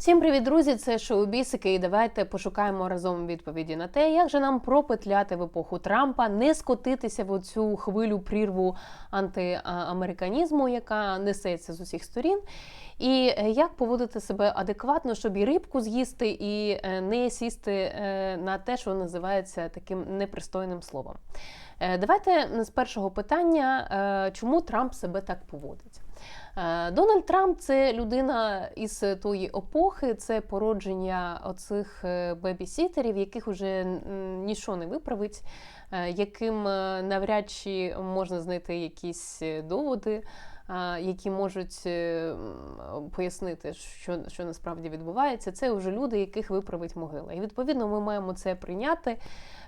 Всім привіт, друзі! Це шоу Бісики, і давайте пошукаємо разом відповіді на те, як же нам пропетляти в епоху Трампа, не скотитися в оцю хвилю прірву антиамериканізму, яка несеться з усіх сторін. І е, як поводити себе адекватно, щоб і рибку з'їсти, і е, не сісти е, на те, що називається таким непристойним словом. Давайте з першого питання, чому Трамп себе так поводить? Е, Дональд Трамп це людина із тої епохи, це породження оцих е, бебісітерів, яких уже нічого не виправить, е, яким навряд чи можна знайти якісь доводи, які можуть е, пояснити, що, що насправді відбувається. Це вже люди, яких виправить могила. І відповідно ми маємо це прийняти,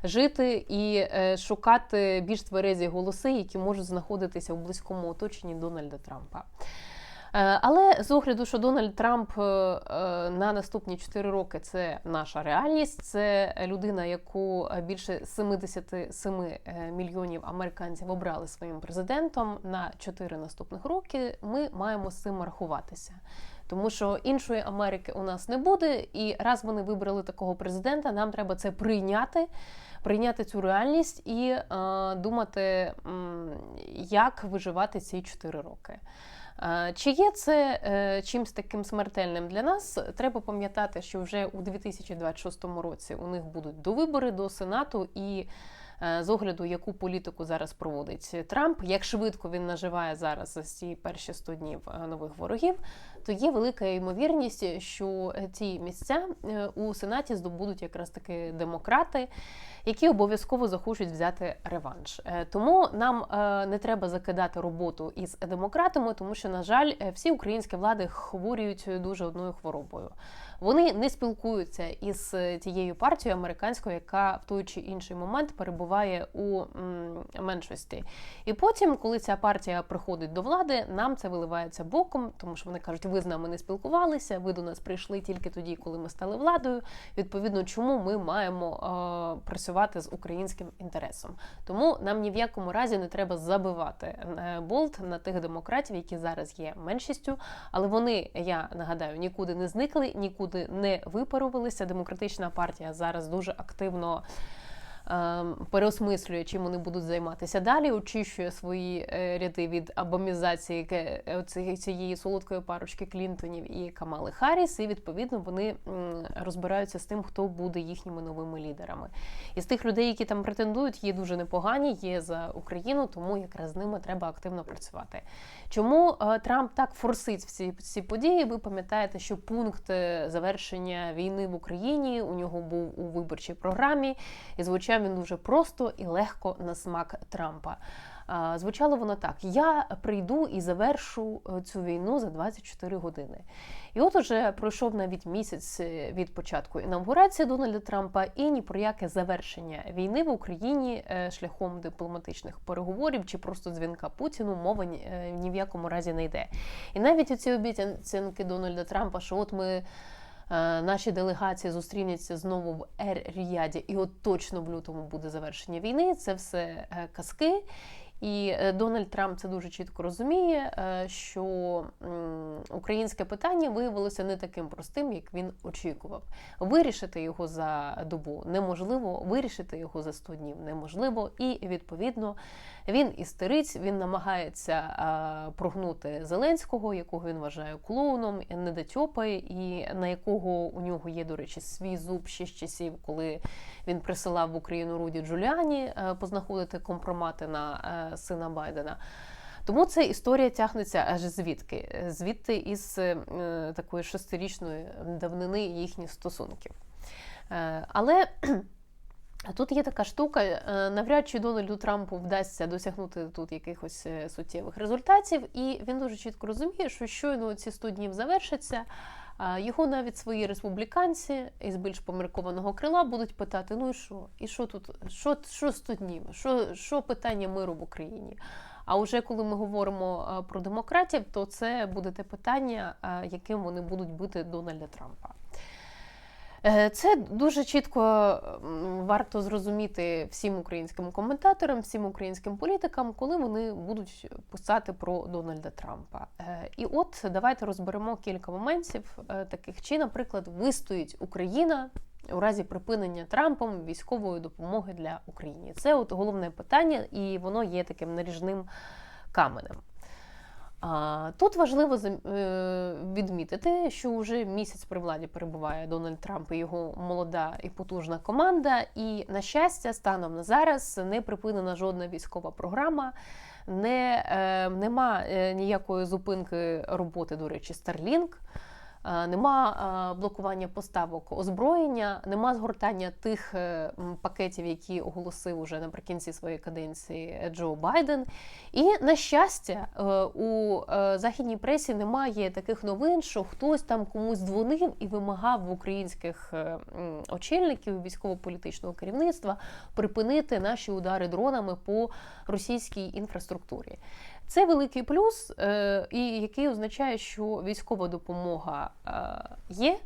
жити і е, шукати більш тверезі голоси, які можуть знаходитися в близькому оточенні Дональда Трампа. Е, Але з огляду, що Дональд Трамп е, е, на наступні 4 роки це наша реальність, це людина, яку більше 77 е, мільйонів американців обрали своїм президентом на 4 наступних роки. Ми маємо з цим рахуватися. Тому що іншої Америки у нас не буде, і раз вони вибрали такого президента, нам треба це прийняти, прийняти цю реальність і е, думати, як виживати ці 4 роки. Е, Чи є це чимось чимсь таким смертельним для нас? Треба пам'ятати, що вже у 2026 році у них будуть довибори до Сенату і. Е, З огляду, яку політику зараз проводить Трамп, як швидко він наживає зараз за ці перші 100 днів е, нових ворогів, то є велика ймовірність, що ці місця е, у Сенаті здобудуть якраз таки демократи, які обов'язково захочуть взяти реванш. Тому нам не треба закидати роботу із демократами, тому що, на жаль, всі українські влади хворіють дуже одною хворобою. Вони не спілкуються із е, тією партією американською, яка в той чи інший момент перебуває у меншості. І потім, коли ця партія приходить до влади, нам це виливається боком, тому що вони кажуть, ви з нами не спілкувалися, ви до нас прийшли тільки тоді, коли ми стали владою. Відповідно, чому ми маємо е, працювати з українським інтересом? Тому нам ні в якому разі не треба забивати е, болт на тих демократів, які зараз є меншістю, але вони, я нагадаю, нікуди не зникли, нікуди не випарувалися. Демократична партія зараз дуже активно. Ем, Переосмислює, чим вони будуть займатися далі, очищує свої е, ряди від абомізації е, цієї солодкої парочки Клінтонів і Камали Харріс, і відповідно вони розбираються з тим, хто буде їхніми новими лідерами. Із тих людей, які там претендують, є дуже непогані, є за Україну, тому якраз з ними треба активно працювати. Чому е, Трамп так форсить всі ці події? Ви пам'ятаєте, що пункт е, завершення війни в Україні у нього був у виборчій програмі, і звучав він дуже просто і легко на смак Трампа. Звучало воно так: я прийду і завершу е, цю війну за 24 години. І от уже пройшов навіть місяць е, від початку інаугурації Дональда Трампа, і ні про яке завершення війни в Україні е, шляхом дипломатичних переговорів чи просто дзвінка Путіну мова ні в якому разі не йде. І навіть оці обіцянки Дональда Трампа, що от ми. Е, Наші делегації зустрінуться знову в Ер-Ріяді, і от точно в лютому буде завершення війни. Це все е, казки. І е, Дональд Трамп це дуже чітко розуміє, що українське питання виявилося не таким простим, як він очікував. Вирішити його за добу неможливо, вирішити його за 100 днів неможливо, і відповідно він істерить, він намагається прогнути Зеленського, якого він вважає клоуном, недотьопи, і на якого у нього є, до речі, свій зуб ще з часів, коли він присилав в Україну Руді Джуліані е, познаходити компромати на е, сина Байдена. Тому ця історія тягнеться аж звідки? Звідти із е, такої шестирічної давнини їхніх стосунків. Е, але Тут є така штука, е, навряд чи Дональду Трампу вдасться досягнути тут якихось е, суттєвих результатів, і він дуже чітко розуміє, що щойно ці 100 днів завершаться. Його навіть свої республіканці із більш поміркованого крила будуть питати: ну і що? І що тут? Що, що 100 днів? Що, що питання миру в Україні? А вже коли ми говоримо е, про демократів, то це буде те питання, е, яким вони будуть бити Дональда Трампа. Е, Це дуже чітко варто зрозуміти всім українським коментаторам, всім українським політикам, коли вони будуть писати про Дональда Трампа. Е, І от давайте розберемо кілька моментів е, таких, чи, наприклад, вистоїть Україна у разі припинення Трампом військової допомоги для України. Це от головне питання, і воно є таким наріжним каменем. Тут важливо е, відмітити, що вже місяць при владі перебуває Дональд Трамп і його молода і потужна команда. І, на щастя, станом на зараз не припинена жодна військова програма. Не, е, нема е, ніякої зупинки роботи, до речі, Starlink. Е, Нема е, блокування поставок озброєння, нема згортання тих е, пакетів, які оголосив уже наприкінці своєї каденції Джо Байден. І на щастя, у західній пресі немає таких новин, що хтось там комусь дзвонив і вимагав в українських очільників військово-політичного керівництва припинити наші удари дронами по російській інфраструктурі. Це великий плюс, і який означає, що військова допомога є.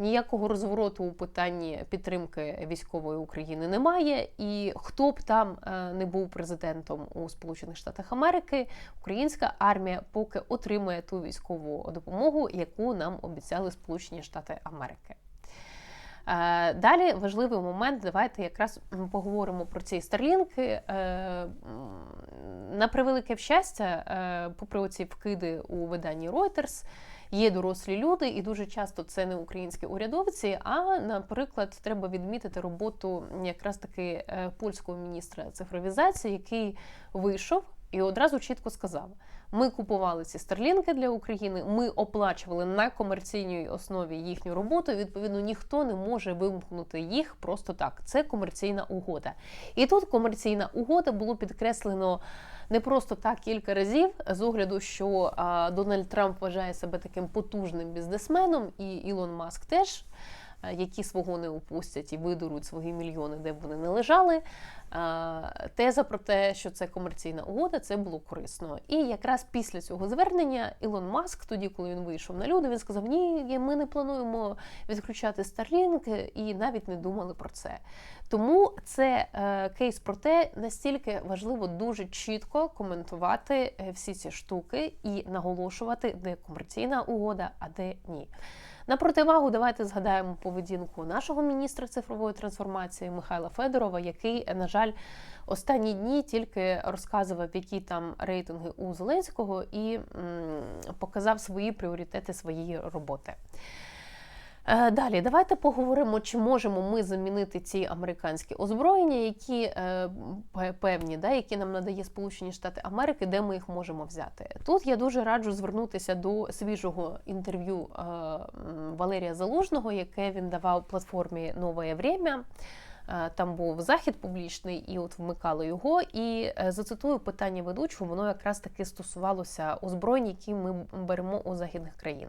Ніякого розвороту у питанні підтримки військової України немає. І хто б там е, не був президентом у Сполучених Штатах Америки, українська армія поки отримує ту військову допомогу, яку нам обіцяли Сполучені Штати Америки. Е, Далі важливий момент. Давайте якраз поговоримо про ці старлінки. Е, На превелике щастя, е, попри оці вкиди у виданні Reuters, є дорослі люди, і дуже часто це не українські урядовці. А, наприклад, треба відмітити роботу якраз таки е, польського міністра цифровізації, який вийшов і одразу чітко сказав: ми купували ці старлінки для України, ми оплачували на комерційній основі їхню роботу. Відповідно, ніхто не може вимкнути їх просто так. Це комерційна угода. І тут комерційна угода було підкреслено не просто так кілька разів, з огляду, що Дональд Трамп вважає себе таким потужним бізнесменом, і Ілон Маск теж. А, Які свого не упустять і видеруть свої мільйони, де б вони не лежали. Теза про те, що це комерційна угода, це було корисно. І якраз після цього звернення Ілон Маск, тоді, коли він вийшов на люди, він сказав: Ні, ми не плануємо відключати Starlink і навіть не думали про це. Тому це е, кейс про те, настільки важливо дуже чітко коментувати е, всі ці штуки і наголошувати, де комерційна угода, а де ні. На противагу, давайте згадаємо поведінку нашого міністра цифрової трансформації Михайла Федорова, який, на жаль, останні дні тільки розказував, які там рейтинги у Зеленського, і м, показав свої пріоритети своєї роботи. Е, Далі, давайте поговоримо, чи можемо ми замінити ці американські озброєння, які е, певні, да, які нам надає Сполучені Штати Америки, де ми їх можемо взяти. Тут я дуже раджу звернутися до свіжого інтерв'ю е, Валерія Залужного, яке він давав платформі Нове Время. Е, Там був захід публічний, і от вмикали його. І е, зацитую питання ведучого, воно якраз таки стосувалося озброєнь, які ми беремо у західних країн.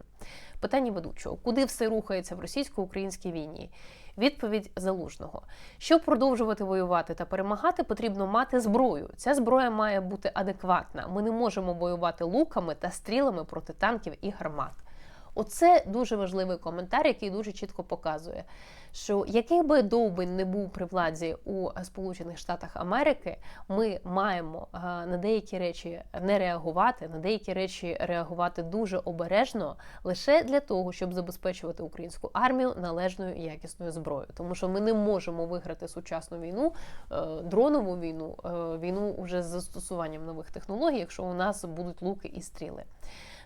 Питання ведучого: куди все рухається в російсько-українській війні? Відповідь залужного: щоб продовжувати воювати та перемагати, потрібно мати зброю. Ця зброя має бути адекватна. Ми не можемо воювати луками та стрілами проти танків і гармат. Оце дуже важливий коментар, який дуже чітко показує, що який би довбень не був при владі у Сполучених Штатах Америки, ми маємо е, на деякі речі не реагувати, на деякі речі реагувати дуже обережно, лише для того, щоб забезпечувати українську армію належною і якісною зброєю. Тому що ми не можемо виграти сучасну війну, е, дронову війну, е, війну уже з застосуванням нових технологій, якщо у нас будуть луки і стріли.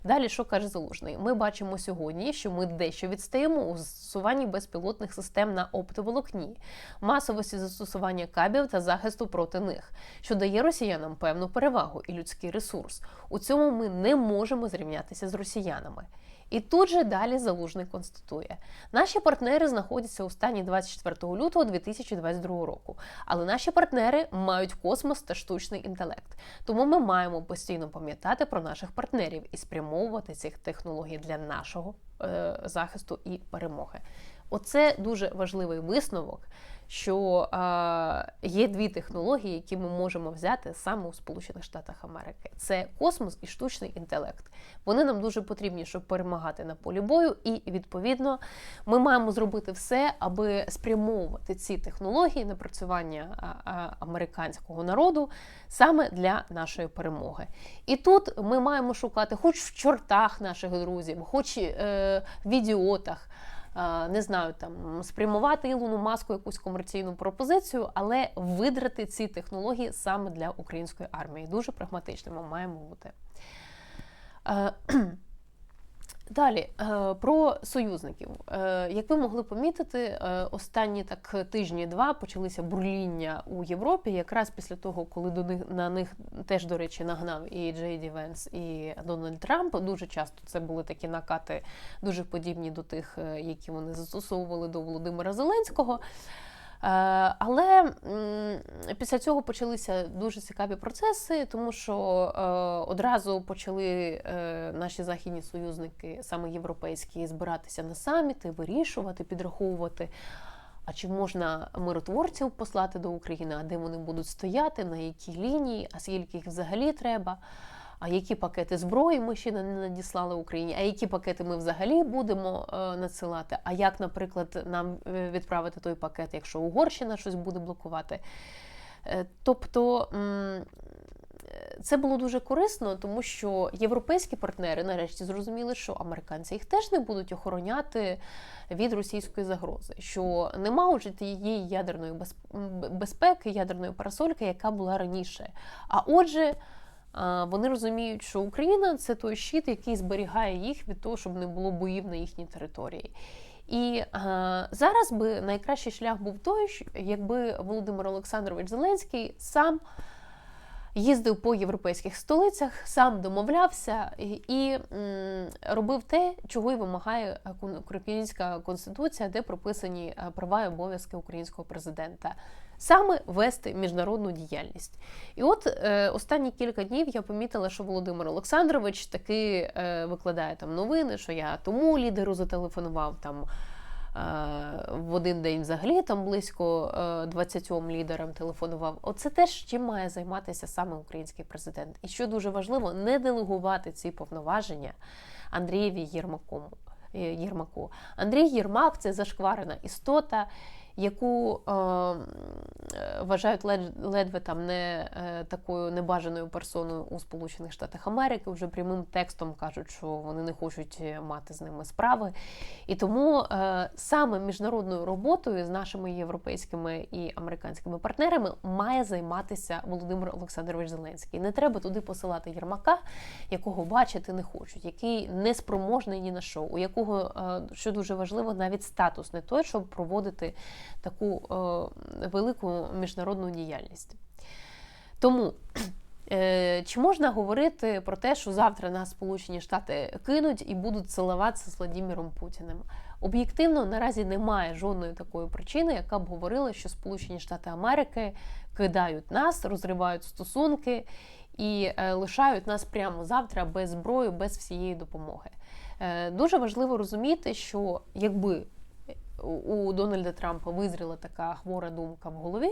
Далі, що каже Залужний? Ми бачимо сьогодні, що ми дещо відстаємо у застосуванні безпілотних систем на оптоволокні, масовості застосування кабів та захисту проти них, що дає росіянам певну перевагу і людський ресурс. У цьому ми не можемо зрівнятися з росіянами. І тут же далі залужний констатує: наші партнери знаходяться у стані 24 лютого 2022 року. Але наші партнери мають космос та штучний інтелект. Тому ми маємо постійно пам'ятати про наших партнерів і спрямовувати цих технологій для нашого е, захисту і перемоги. Оце дуже важливий висновок, що є дві технології, які ми можемо взяти саме у Сполучених Штатах Америки: це космос і штучний інтелект. Вони нам дуже потрібні, щоб перемагати на полі бою, і відповідно ми маємо зробити все, аби спрямовувати ці технології на працювання американського народу саме для нашої перемоги. І тут ми маємо шукати, хоч в чортах наших друзів, хоч е, в ідіотах не знаю, там спрямувати Ілону маску якусь комерційну пропозицію, але видрати ці технології саме для української армії. Дуже прагматичними маємо бути. Далі е, про союзників. Е, як ви могли помітити, е, останні так тижні-два почалися бурління у Європі, якраз після того, коли до них на них теж, до речі, нагнав і Джей Ді Венс, і Дональд Трамп. Дуже часто це були такі накати, дуже подібні до тих, які вони застосовували до Володимира Зеленського. Е, але після цього почалися дуже цікаві процеси, тому що е, одразу почали е, наші західні союзники, саме європейські, збиратися на саміти, вирішувати, підраховувати. А чи можна миротворців послати до України? А де вони будуть стояти, на якій лінії, а скільки їх взагалі треба? А які пакети зброї ми ще не надіслали Україні, а які пакети ми взагалі будемо е, надсилати? А як, наприклад, нам е, відправити той пакет, якщо Угорщина щось буде блокувати? Е, тобто це було дуже корисно, тому що європейські партнери нарешті зрозуміли, що американці їх теж не будуть охороняти від російської загрози, що нема уже тієї ядерної безпеки, ядерної парасольки, яка була раніше. А отже вони розуміють, що Україна це той щит, який зберігає їх від того, щоб не було боїв на їхній території. І а, зараз би найкращий шлях був той, якби Володимир Олександрович Зеленський сам їздив по європейських столицях, сам домовлявся і, м, робив те, чого й вимагає Українська конституція, де прописані права і обов'язки українського президента саме вести міжнародну діяльність. І от е, останні кілька днів я помітила, що Володимир Олександрович таки е, викладає там новини, що я тому лідеру зателефонував там. Е, в один день взагалі там близько 20 е, лідерам телефонував. Оце теж чим має займатися саме український президент. І що дуже важливо, не делегувати ці повноваження Андрієві Єрмаку. Єрмаку. Андрій Єрмак це зашкварена істота яку е, вважають ледве там не е, такою небажаною персоною у Сполучених Штатах Америки, вже прямим текстом кажуть, що вони не хочуть мати з ними справи. І тому е, саме міжнародною роботою з нашими європейськими і американськими партнерами має займатися Володимир Олександрович Зеленський. Не треба туди посилати Єрмака, якого бачити не хочуть, який не спроможний ні на що, у якого е, що дуже важливо, навіть статус не той, щоб проводити таку е, велику міжнародну діяльність. Тому. Е, чи можна говорити про те, що завтра нас Сполучені Штати кинуть і будуть цілуватися з Владимиром Путіним? Об'єктивно, наразі немає жодної такої причини, яка б говорила, що Сполучені Штати Америки кидають нас, розривають стосунки і е, лишають нас прямо завтра без зброї, без всієї допомоги. Дуже важливо розуміти, що якби у Дональда Трампа визріла така хвора думка в голові,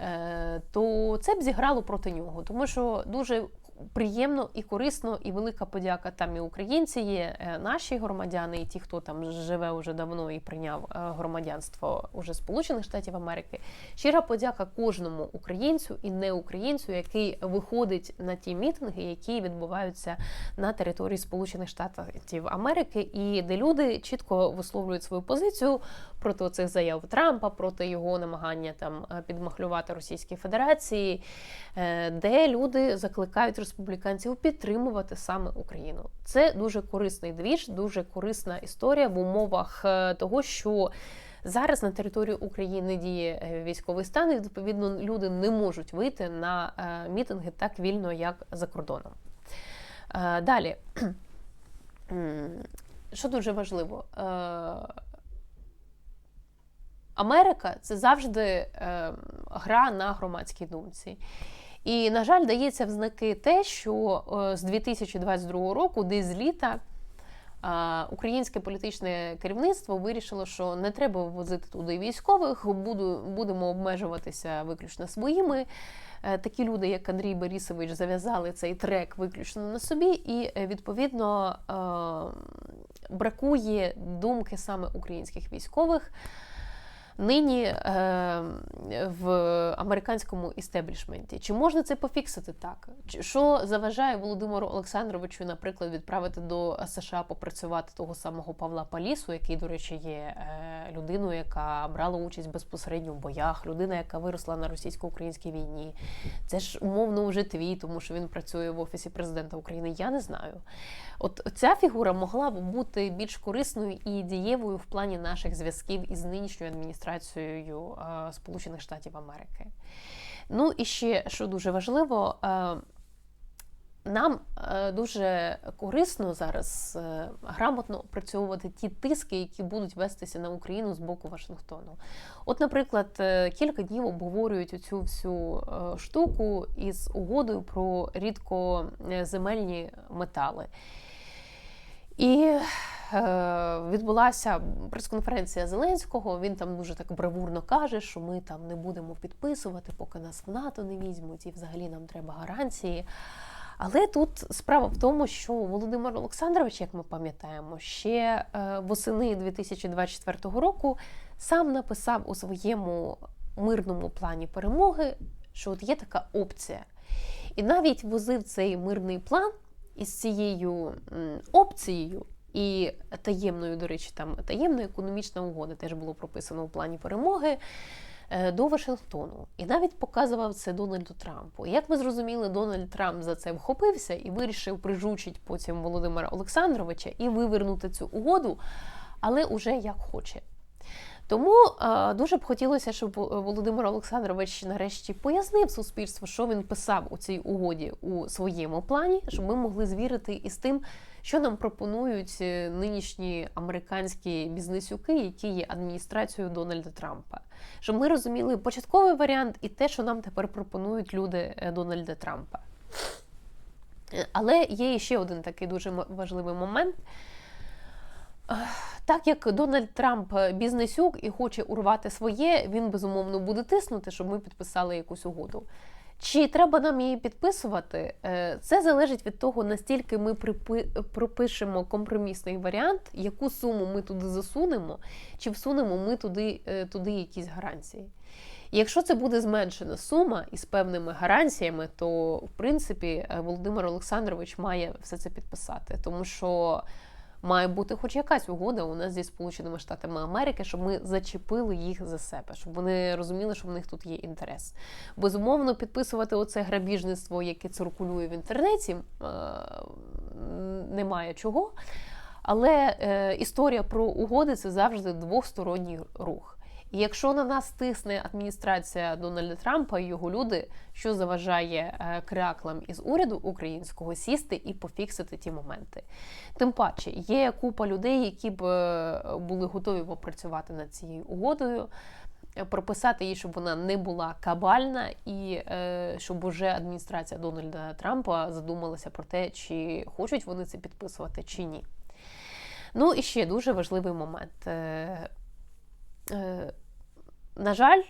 е, то це б зіграло проти нього, тому що дуже приємно і корисно, і велика подяка там і українці є, е, наші громадяни, і ті, хто там живе уже давно і прийняв е, громадянство уже Сполучених Штатів Америки. Щира подяка кожному українцю і не українцю, який виходить на ті мітинги, які відбуваються на території Сполучених Штатів Америки, і де люди чітко висловлюють свою позицію проти цих заяв Трампа, проти його намагання там е, підмахлювати Російській Федерації, де люди закликають республіканців підтримувати саме Україну. Це дуже корисний двіж, дуже корисна історія в умовах е, того, що зараз на території України діє е, військовий стан, і відповідно люди не можуть вийти на е, мітинги так вільно, як за кордоном. Далі, що дуже важливо, Америка це завжди гра на громадській думці. І, на жаль, дається в знаки те, що е, з 2022 року, десь з літа, українське політичне керівництво вирішило, що не треба ввозити туди військових, будемо обмежуватися виключно своїми. Е, Такі люди, як Андрій Борисович, зав'язали цей трек виключно на собі, і е, відповідно бракує думки саме українських військових нині е, в американському істеблішменті. Чи можна це пофіксити так? Що заважає Володимиру Олександровичу, наприклад, відправити до США попрацювати того самого Павла Палісу, який, до речі, є е, людиною, яка брала участь безпосередньо в боях, людина, яка виросла на російсько-українській війні. Це ж умовно вже твій, тому що він працює в офісі президента України. Я не знаю. От ця фігура могла б бути більш корисною і дієвою в плані наших зв'язків із нинішньою адміністрацією е, Сполучених Штатів Америки. Ну і ще що дуже важливо. е, нам е, дуже корисно зараз грамотно опрацьовувати ті тиски, які будуть вестися на Україну з боку Вашингтону. От, наприклад, кілька днів обговорюють цю всю штуку із угодою про рідкоземельні метали. І відбулася прес-конференція Зеленського. Він там дуже так бравурно каже, що ми там не будемо підписувати, поки нас в НАТО не візьмуть, і взагалі нам треба гарантії. Але тут справа в тому, що Володимир Олександрович, як ми пам'ятаємо, ще е, восени 2024 року сам написав у своєму мирному плані перемоги, що от є така опція. І навіть возив цей мирний план із цією опцією і таємною, до речі, там таємна економічна угода теж було прописано у плані перемоги е, до Вашингтону. І навіть показував це Дональду Трампу. І як ми зрозуміли, Дональд Трамп за це вхопився і вирішив прижучити потім Володимира Олександровича і вивернути цю угоду, але уже як хоче. Тому е, дуже б хотілося, щоб Володимир Олександрович нарешті пояснив суспільству, що він писав у цій угоді у своєму плані, щоб ми могли звірити із тим, що нам пропонують е, нинішні американські бізнесюки, які є адміністрацією Дональда Трампа. Щоб ми розуміли початковий варіант і те, що нам тепер пропонують люди е, Дональда Трампа. Е, Але є ще один такий дуже важливий момент. Так як Дональд Трамп бізнесюк і хоче урвати своє, він безумовно буде тиснути, щоб ми підписали якусь угоду. Чи треба нам її підписувати? Е, Це залежить від того, настільки ми припи- пропишемо компромісний варіант, яку суму ми туди засунемо, чи всунемо ми туди, е, туди якісь гарантії. Якщо це буде зменшена сума із певними гарантіями, то в принципі е, Володимир Олександрович має все це підписати, тому що має бути хоч якась угода у нас зі Сполученими Штатами Америки, щоб ми зачепили їх за себе, щоб вони розуміли, що в них тут є інтерес. Безумовно, підписувати оце грабіжництво, яке циркулює в інтернеті, е, немає чого. Але е, історія про угоди це завжди двосторонній рух. І якщо на нас тисне адміністрація Дональда Трампа і його люди, що заважає е, кряклам із уряду українського сісти і пофіксити ті моменти. Тим паче є купа людей, які б е, були готові попрацювати над цією угодою. е, Прописати її, щоб вона не була кабальна, і е, щоб уже адміністрація Дональда Трампа задумалася про те, чи хочуть вони це підписувати, чи ні. Ну і ще дуже важливий момент. Е, е, на жаль,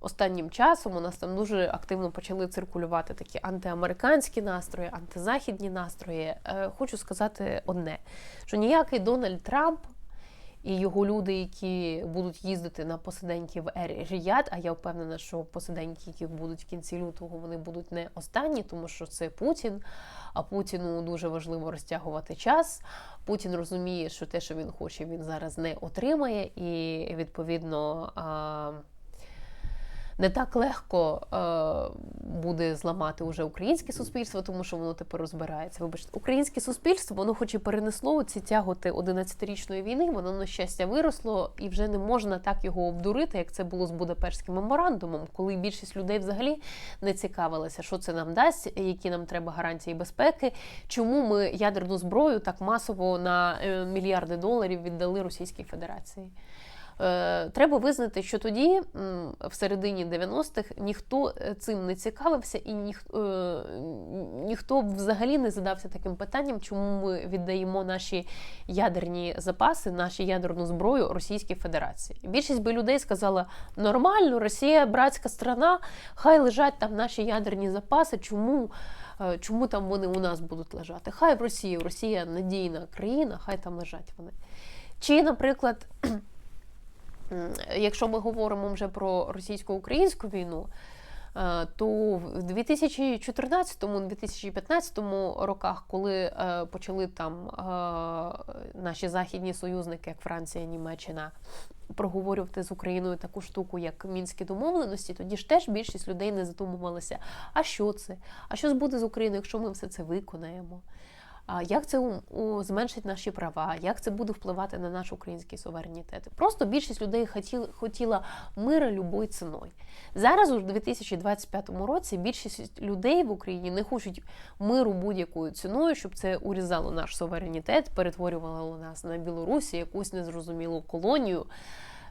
останнім часом у нас там дуже активно почали циркулювати такі антиамериканські настрої, антизахідні настрої. Е, Хочу сказати одне: що ніякий Дональд Трамп і його люди, які будуть їздити на посиденьки в Ер Ріяд, а я впевнена, що посиденьки, які будуть в кінці лютого, вони будуть не останні, тому що це Путін. А Путіну дуже важливо розтягувати час. Путін розуміє, що те, що він хоче, він зараз не отримає, і відповідно. Не так легко е, буде зламати уже українське суспільство, тому що воно тепер розбирається. Вибачте, українське суспільство, воно хоч і перенесло ці тяготи 11-річної війни, воно на щастя виросло, і вже не можна так його обдурити, як це було з Будапештським меморандумом, коли більшість людей взагалі не цікавилася, що це нам дасть, які нам треба гарантії безпеки, чому ми ядерну зброю так масово на е, мільярди доларів віддали Російській Федерації. Е, Треба визнати, що тоді, в середині 90-х, ніхто е, цим не цікавився, і ніх, е, ніхто взагалі не задався таким питанням, чому ми віддаємо наші ядерні запаси, нашу ядерну зброю Російській Федерації. Більшість би людей сказала: нормально, Росія братська страна, хай лежать там наші ядерні запаси. Чому? Чому там вони у нас будуть лежати? Хай в Росії, Росія надійна країна, хай там лежать вони. Чи, наприклад, Якщо ми говоримо вже про російсько-українську війну, е, то в 2014-2015 роках, коли е, почали там е, наші західні союзники, як Франція, Німеччина, проговорювати з Україною таку штуку, як мінські домовленості, тоді ж теж більшість людей не задумувалися, а що це? А що буде з Україною, якщо ми все це виконаємо? Як це зменшить наші права? Як це буде впливати на наш український суверенітет? Просто більшість людей хотіла мира любою ціною. Зараз, у 2025 році, більшість людей в Україні не хочуть миру будь-якою ціною, щоб це урізало наш суверенітет, перетворювало нас на Білорусі, якусь незрозумілу колонію.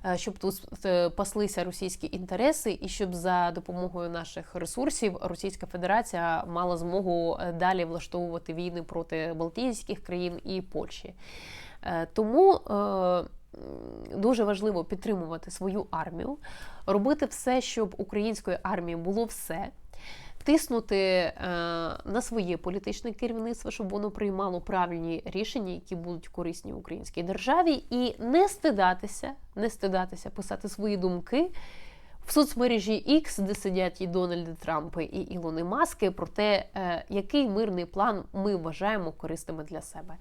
Е, Щоб тут е, паслися російські інтереси, і щоб за допомогою наших ресурсів Російська Федерація мала змогу е, далі влаштовувати війни проти Балтійських країн і Польщі. Тому дуже важливо підтримувати свою армію, робити все, щоб української армії було все. Тиснути е, на своє політичне керівництво, щоб воно приймало правильні рішення, які будуть корисні українській державі, і не стидатися, не стидатися писати свої думки в соцмережі X, де сидять і Дональди Трампи, і Ілони Маски, про те, е, який мирний план ми вважаємо корисними для себе.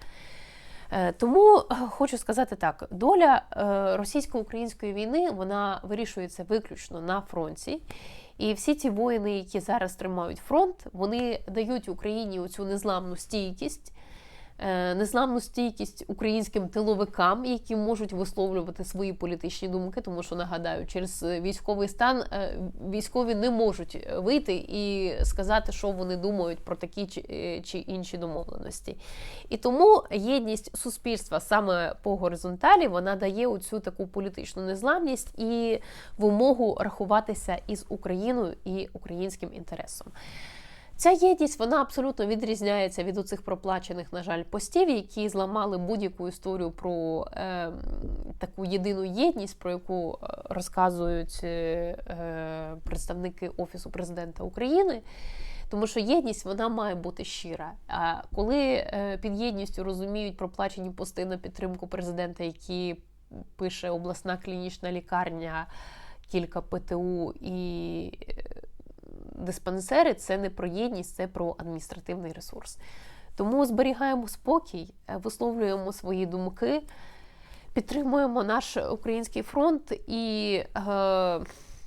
Е, Тому хочу сказати так: доля російсько-української війни вона вирішується виключно на фронті. І всі ті воїни, які зараз тримають фронт, вони дають Україні оцю незламну стійкість, незламну стійкість українським тиловикам, які можуть висловлювати свої політичні думки, тому що нагадаю, через військовий стан е, військові не можуть вийти і сказати, що вони думають про такі е, чи інші домовленості. І тому єдність суспільства саме по горизонталі вона дає оцю таку політичну незламність і вимогу рахуватися із Україною і українським інтересом. Ця єдність вона абсолютно відрізняється від оцих проплачених, на жаль, постів, які зламали будь-яку історію про е, таку єдину єдність, про яку е, розказують е, представники Офісу президента України. Тому що єдність вона має бути щира. А коли е, під єдністю розуміють проплачені пости на підтримку президента, які пише обласна клінічна лікарня, кілька ПТУ і е, диспансери, це не про єдність, це про адміністративний ресурс. Тому зберігаємо спокій, е, висловлюємо свої думки, підтримуємо наш український фронт і е,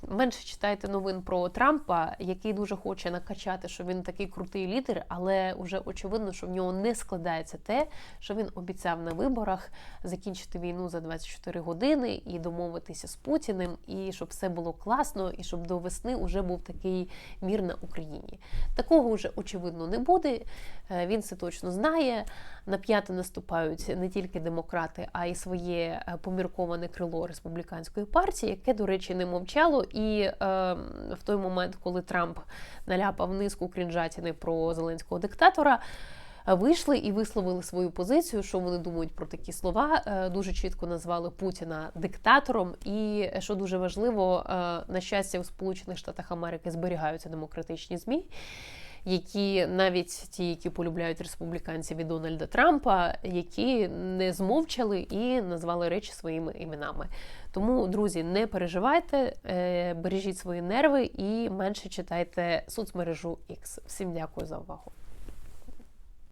менше читайте новин про Трампа, який дуже хоче накачати, що він такий крутий лідер, але вже очевидно, що в нього не складається те, що він обіцяв на виборах закінчити війну за 24 години і домовитися з Путіним, і щоб все було класно, і щоб до весни вже був такий мір на Україні. Такого вже очевидно не буде. Е, Він це точно знає. На п'яте наступають не тільки демократи, а й своє е, помірковане крило республіканської партії, яке, до речі, не мовчало. І е, в той момент, коли Трамп наляпав низку крінжатіни про зеленського диктатора. е, Вийшли і висловили свою позицію, що вони думають про такі слова. Е, Дуже чітко назвали Путіна диктатором. І е, що дуже важливо, на щастя, у Сполучених Штатах Америки зберігаються демократичні змі які навіть ті, які полюбляють республіканців і Дональда Трампа, які не змовчали і назвали речі своїми іменами. Тому, друзі, не переживайте, е, бережіть свої нерви і менше читайте соцмережу X. Всім дякую за увагу.